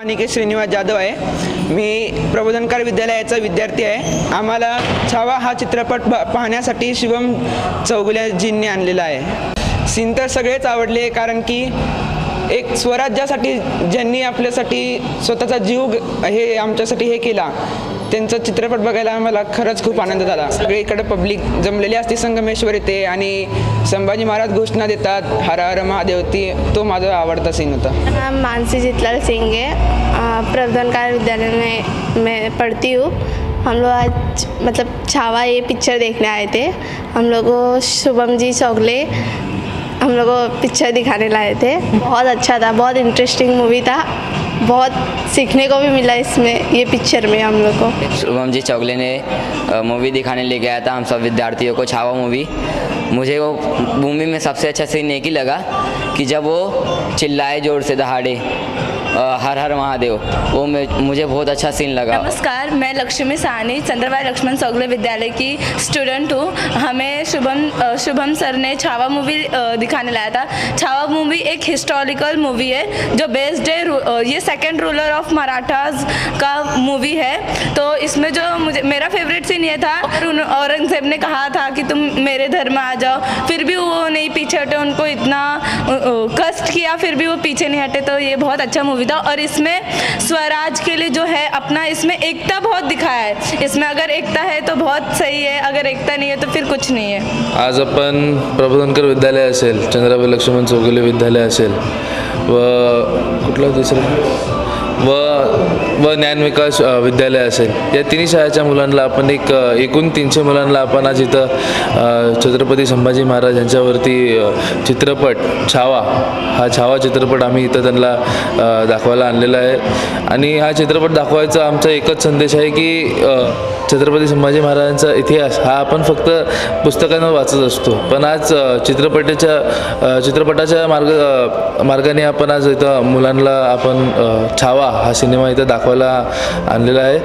अनिकेत श्रीनिवास जाधव आहे. मी प्रबोधनकार विद्यालयाचा विद्यार्थी आहे. आम्हाला छावा हा चित्रपट पाहण्यासाठी शिवम चौगुल्याजींनी आणलेला आहे. सीन तर सगळेच आवडले कारण की एक स्वराज्यासाठी ज्यांनी आपल्यासाठी स्वतःचा जीव हे आमच्यासाठी हे केला त्यांचा चित्रपट बघायला आम्हाला खरंच खूप आनंद झाला. सगळीकडे पब्लिक जमलेली असते संगमेश्वर येते आणि संभाजी महाराज घोषणा देतात हर हर महादेव ती तो माझा आवडता सीन होता. मानसी जितलाल सिंग आहे प्रधान प्रबोधनकार विद्यालय में मैं पढ़ती हूँ. हम लोग आज मतलब छावा ये पिक्चर देखने आए थे. हम लोग को शुभम जी चौगले हम लोग पिक्चर दिखाने लाए थे। बहुत अच्छा था, बहुत इंटरेस्टिंग मूवी था। बहुत सीखने को भी मिला इसमें, ये पिक्चर में हम लोग को। शुभम जी चौगले ने मूवी दिखाने ले गया था, हम सब विद्यार्थियों को छावा मूवी मुझे वो मूवी में सबसे अच्छा सीन एक ही लगा कि जब वो चिल्लाए ज़ोर से दहाड़े हर हर महादेव। वो मुझे बहुत अच्छा सीन लगा। नमस्कार, मैं लक्ष्मी साहनी, चंद्रभाई लक्ष्मण सौगले विद्यालय की स्टूडेंट हूँ। हमें शुभम शुभम सर ने छावा मूवी दिखाने लाया था। छावा मूवी एक हिस्टोरिकल मूवी है, जो बेस्ड है ये सेकेंड रूलर ऑफ़ मराठाज का मूवी है। तो इसमें जो मुझे, मेरा फेवरेट सीन ये था, और औरंगज़ेब ने कहा था कि तुम मेरे धर्म में आ जाओ। फिर भी वो नहीं कष्ट किया, फिर भी वो पीछे नहीं हटे तो ये बहुत अच्छा मूवी था। और इसमें स्वराज के लिए जो है, अपना इसमें एकता बहुत दिखाया है। इसमें अगर एकता है तो बहुत सही है। अगर एकता नहीं है तो फिर कुछ नहीं है। आज अपन प्रबोधनकर विद्यालय असेल चंद्राबाई लक्ष्मण चौगुले विद्यालय असेल, व दुसरं? व व ज्ञानविकास विद्यालय असेल. या तिन्ही शाळेच्या मुलांना आपण एक एकूण तीनशे मुलांना आपण आज इथं छत्रपती संभाजी महाराज यांच्यावरती चित्रपट छावा हा छावा चित्रपट आम्ही इथं त्यांना दाखवायला आणलेला आहे. आणि हा चित्रपट दाखवायचा आमचा एकच संदेश आहे की छत्रपती संभाजी महाराजांचा इतिहास हा आपण फक्त पुस्तकांना वाचत असतो. पण आज चित्रपटाच्या चित्रपटाच्या मार्ग मार्गाने आपण आज इथं मुलांना आपण छावा हा सिनेमा इथं दाखवायला आणलेला आहे.